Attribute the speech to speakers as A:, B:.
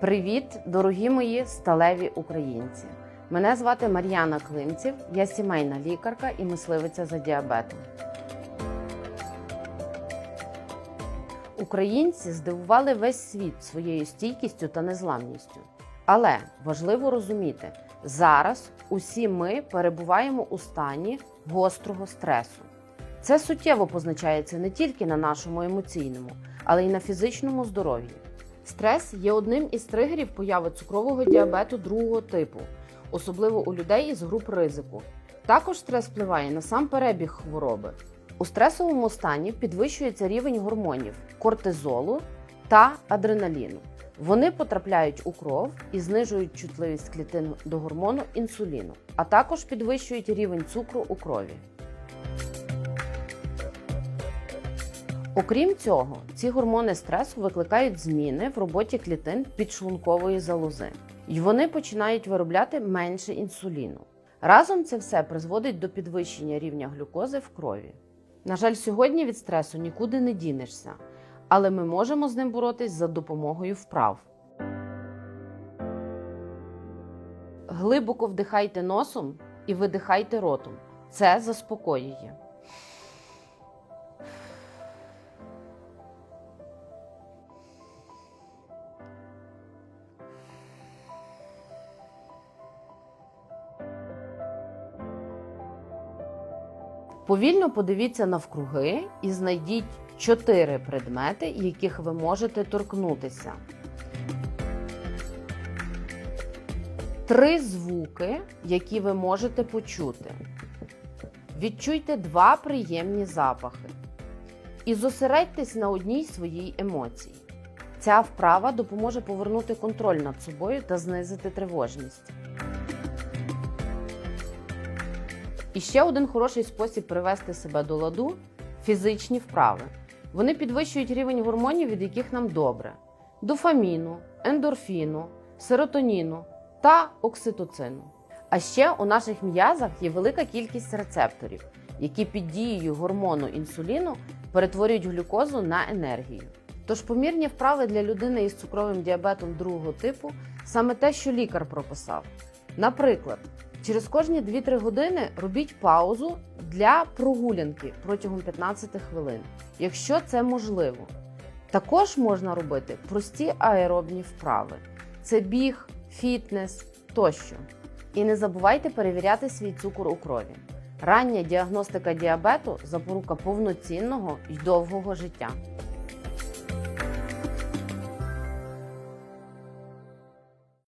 A: Привіт, дорогі мої сталеві українці! Мене звати Мар'яна Климців, я сімейна лікарка і мисливиця за діабетом. Українці здивували весь світ своєю стійкістю та незламністю. Але важливо розуміти, зараз усі ми перебуваємо у стані гострого стресу. Це суттєво позначається не тільки на нашому емоційному, але й на фізичному здоров'ї. Стрес є одним із тригерів появи цукрового діабету другого типу, особливо у людей із груп ризику. Також стрес впливає на сам перебіг хвороби. У стресовому стані підвищується рівень гормонів кортизолу та адреналіну. Вони потрапляють у кров і знижують чутливість клітин до гормону інсуліну, а також підвищують рівень цукру у крові. Окрім цього, ці гормони стресу викликають зміни в роботі клітин підшлункової залози, і вони починають виробляти менше інсуліну. Разом це все призводить до підвищення рівня глюкози в крові. На жаль, сьогодні від стресу нікуди не дінешся, але ми можемо з ним боротись за допомогою вправ. Глибоко вдихайте носом і видихайте ротом. Це заспокоює. Повільно подивіться навкруги і знайдіть чотири предмети, яких ви можете торкнутися. Три звуки, які ви можете почути. Відчуйте два приємні запахи. І зосередьтесь на одній своїй емоції. Ця вправа допоможе повернути контроль над собою та знизити тривожність. І ще один хороший спосіб привести себе до ладу фізичні вправи. Вони підвищують рівень гормонів, від яких нам добре: дофаміну, ендорфіну, серотоніну та окситоцину. А ще у наших м'язах є велика кількість рецепторів, які під дією гормону інсуліну перетворюють глюкозу на енергію. Тож помірні вправи для людини із цукровим діабетом другого типу саме те, що лікар прописав. Наприклад, Через кожні 2-3 години робіть паузу для прогулянки протягом 15 хвилин, якщо це можливо. Також можна робити прості аеробні вправи: це біг, фітнес тощо. І не забувайте перевіряти свій цукор у крові. Рання діагностика діабету запорука повноцінного і довгого життя.